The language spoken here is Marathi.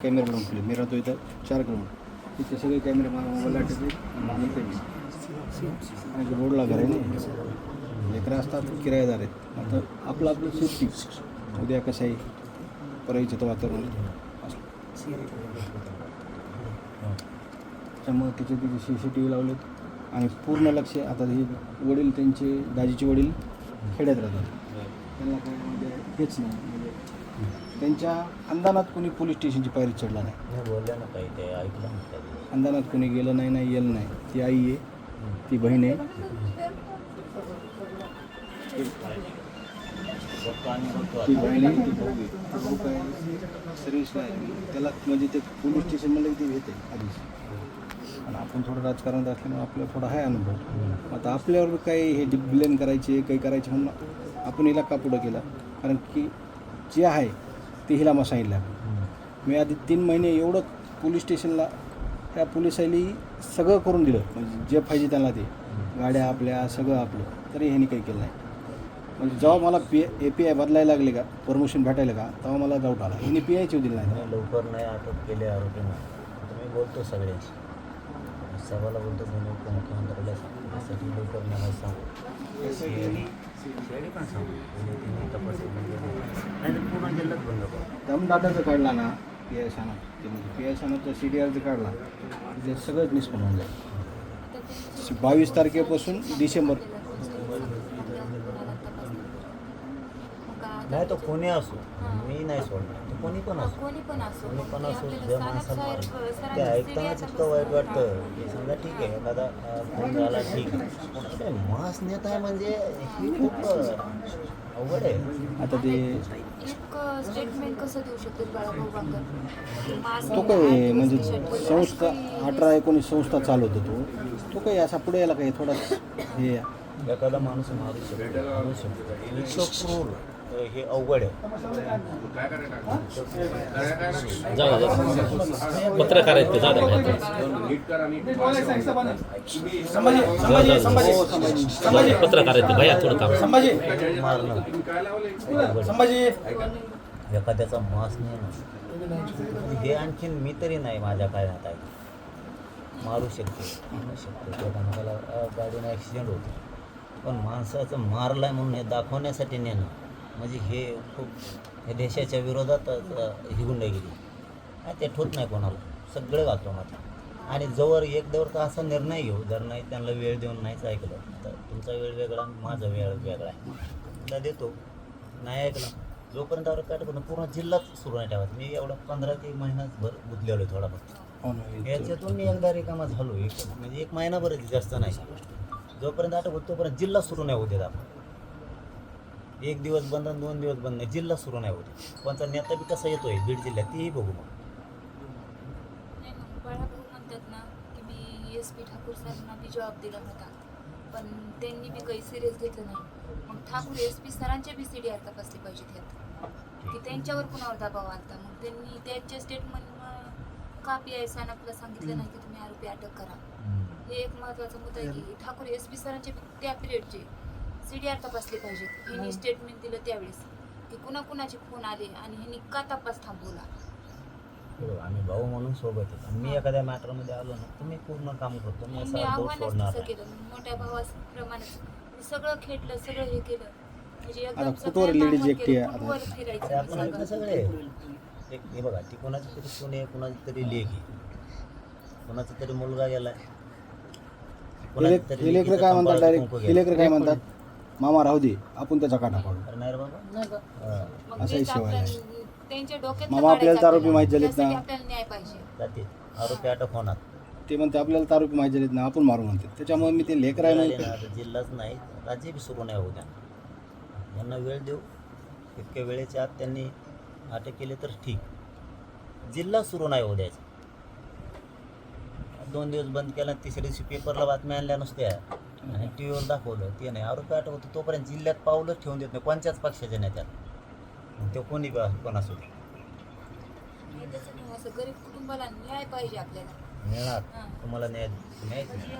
कॅमेरा लावून ठेवले. मी राहतो इथं चार किलोमीटर. तिथे सगळे कॅमेरे मला आणि रोडला घर आहे ना लेकरं असतात किरायेदार आहेत. आता आपलं आपलं सेफ्टी उद्या कसं आहे? परळीचं तर वातावरण असं. त्यामुळे तिथे तिथे सी सी टी व्ही लावलेत. आणि पूर्ण लक्ष आता हे वडील त्यांचे दाजीचे वडील खेड्यात राहतात. त्यांना काय म्हणजे हेच नाही. म्हणजे त्यांच्या अंदानात कोणी पोलीस स्टेशनची पायरी चढला नाही. बोलल्या ना काही ते ऐकलं ना काही अंदानात कोणी गेलं नाही नाही येलं नाही. ती आई आहे ती बहीण आहे. बघतो आम्ही बघतो ती. बहीण आहे ती भाऊ आहे ती भाऊ काय आहे? त्याला म्हणजे ते पोलीस स्टेशन म्हणलं की ते घेते आधीच. आणि आपण थोडं राजकारणात असल्यामुळे आपल्याला थोडा आहे अनुभव. आता आपल्यावर काही हे ब्लेम करायचे काही करायचे म्हणून आपण हिला का पुढं केला? कारण की जे आहे ते हिला मग सांगितलं. मी आधी तीन महिने एवढं पोलीस स्टेशनला त्या पोलिसांनी सगळं करून दिलं. म्हणजे जे पाहिजे त्यांना ते. गाड्या आपल्या सगळं आपलं. तरी ह्यांनी काही केलं नाही. म्हणजे जेव्हा मला पी ए पी आय बदलायला लागले का परमिशन भेटायला का तेव्हा मला डाऊट आला. ह्यांनी पी आयची दिली नाही. नाही, लवकर नाही अटक केले आरोपींना मी बोलतो सगळ्यांशी. सभाला बोलतो कोणी उपमुख्यमंत्र्याला सांग. त्यासाठी लवकर मला सांगू. शेडी पण सांगू नाही तर पूर्ण जिल्ह्यात बंद करू दम काढला ना पी आय साना ते म्हणजे पी आय सानाचा सी डी आरचं काढला. ते सगळंच निष्पन्न होऊन जाईल. बावीस तारखेपासून डिसेंबर नाही तो कोणी असो. मी नाही सोडणार. तो कोणी पण असो. कोणी पण असो. कोणी पण असो ज्या माणसाला ते स्त्रिया इतकं वाईट. वाटतं. की समजा ठीक आहे एखादा खून झाला ठीक आहे. मास नेत आहे म्हणजे ही खूप अवघड आहे. आता ते एक स्टेटमेंट कसं देऊ शकतो बाळाभाऊ बांगर मास्क तो काय म्हणजे संस्था अठरा एकोणीस संस्था चालवतो तो. तो काही असा पुढे यायला काही थोडा हे एखादा माणूस मारू शकतो. मारू शकतो. हे अवघड आहे. पत्रकार आहेत ते जाऊ द्या जाऊ द्या. पत्रकार आहेत ते भैया थोडं काम संभाजी. आहे. संभाजी. एखाद्याचा मास नेणं हे आणखीन मी तरी नाही माझ्या काळात आहे. मारू शकतो. मारू शकतो. अ, गाडीनं ॲक्सिडेंट होतो. पण माणसाचं मारलाय म्हणून हे दाखवण्यासाठी नेणं. म्हणजे हे खूप हे देशाच्या विरोधात ही गुंडगिरी ते ठोत नाही कोणाला. सगळे घालतो मात्र आणि जवळ एक देवर तर असा निर्णय घेऊ जर नाही त्यांना वेळ देऊन नाहीच ऐकलं तर तुमचा वेळ वेगळा माझा वेळ वेगळा आहे. देतो. नाही ऐकलं जोपर्यंत आरोप काढतो पूर्ण जिल्हाच सुरू नाही ठेवायचं. मी एवढा पंधरा ते महिनाभर गुंतलेलो आहे थोडाफार. हो याच्यातून मी एकदा रिकामा झालो. एक म्हणजे एक महिनाभरच जास्त नाही. जोपर्यंत आटक होतो तोपर्यंत जिल्हा सुरू नाही होते आपण. एक दिवस बंद आणि दोन दिवस बंद नाही. जिल्हा सुरू नाही होते. कोणता नेता बी कसा येतोय? बीड जिल्ह्यात. तेही बघू मग. नाही मग बाळाभाऊ म्हणतात ना की मी एस पी ठाकूर सरांना बी जॉब दिला होता. पण त्यांनी बी काही सिरियस घेतलं नाही. मग ठाकूर एस पी सरांच्या बी सी डी पाहिजे त्यात? की त्यांच्यावर कुणावर दबाव मग त्यांनी त्यांच्या स्टेटमेंट का पी आय सानपला सांगितलं नाही की तुम्ही आरोपी अटक करा? हे एक मुद्दा आहे की ठाकूर एस पी सरांचे त्या पिरियडचे सी डी आर तपासले पाहिजेत ह्यांनी स्टेटमेंट दिलं त्यावेळेस. की कुणा कुणाचे फोन आले आणि ह्यांनी का तपास थांबवला? हो, आम्ही भाऊ म्हणून सोबत आहे मी एखाद्या मॅटरमध्ये आलो ना तर मी पूर्ण काम करतो. मी मी असं अर्धवट आव्हानच सोडणार तसं नाही. केलं? मोठ्या भावाप्रमाणेच मी सगळं खेटलं सगळं हे केलं. म्हणजे आता एकदम कुठवर सगळ्यांना ladies आव्हान एकटी केलं, आहे? आता? कुठवर अरे फिरायचं? आपण सगळं. एक हे बघा ती कोणाची तरी सून आहे कोणाची तरी लेख आहे. कोणाचा तरी मुलगा गेलाय. हे हे लेकरं काय म्हणतात? डायरेक्ट लेकरं काय म्हणतात? मामा राहू दे आपण त्याचा काटा पाडू. नाही रे बाबा. हा. मग असा तेच हिशोब आहे. आपल्या- त्यांच्या डोक्यात मामा आपल्याला आरोपी माहीत झालेत ना. आपल्याला न्याय पाहिजे. जाते. आरोपी अटक होणार. ते म्हणते आपल्याला तारू माहिती झालीत ना आपण मारू म्हणते. त्याच्यामुळे मी ते लेकर आहे आले ना, म्हणून आता जिल्हाच नाही राज्य बी सुरू नाही होऊ द्या. यांना वेळ देऊ. इतक्या वेळेच्या आत त्यांनी अटक केली तर ठीक. जिल्हा सुरू नाही होऊ द्यायचा. दोन दिवस बंद केला तिसऱ्या दिवशी पेपरला बातम्या आणल्या नुसत्या. आणि टी व्हीवर दाखवलं ते नाही. आरोपी अटक होतो तोपर्यंत जिल्ह्यात पाऊलच ठेवून देत नाही. कोणत्याच पक्षाच्या नेत्याला. मग ते कोणी कोण असू दे असं गरीब कुटुंबाला न्याय पाहिजे आपल्याला. मिळणार. तुम्हाला न्याय न्यायच नाही.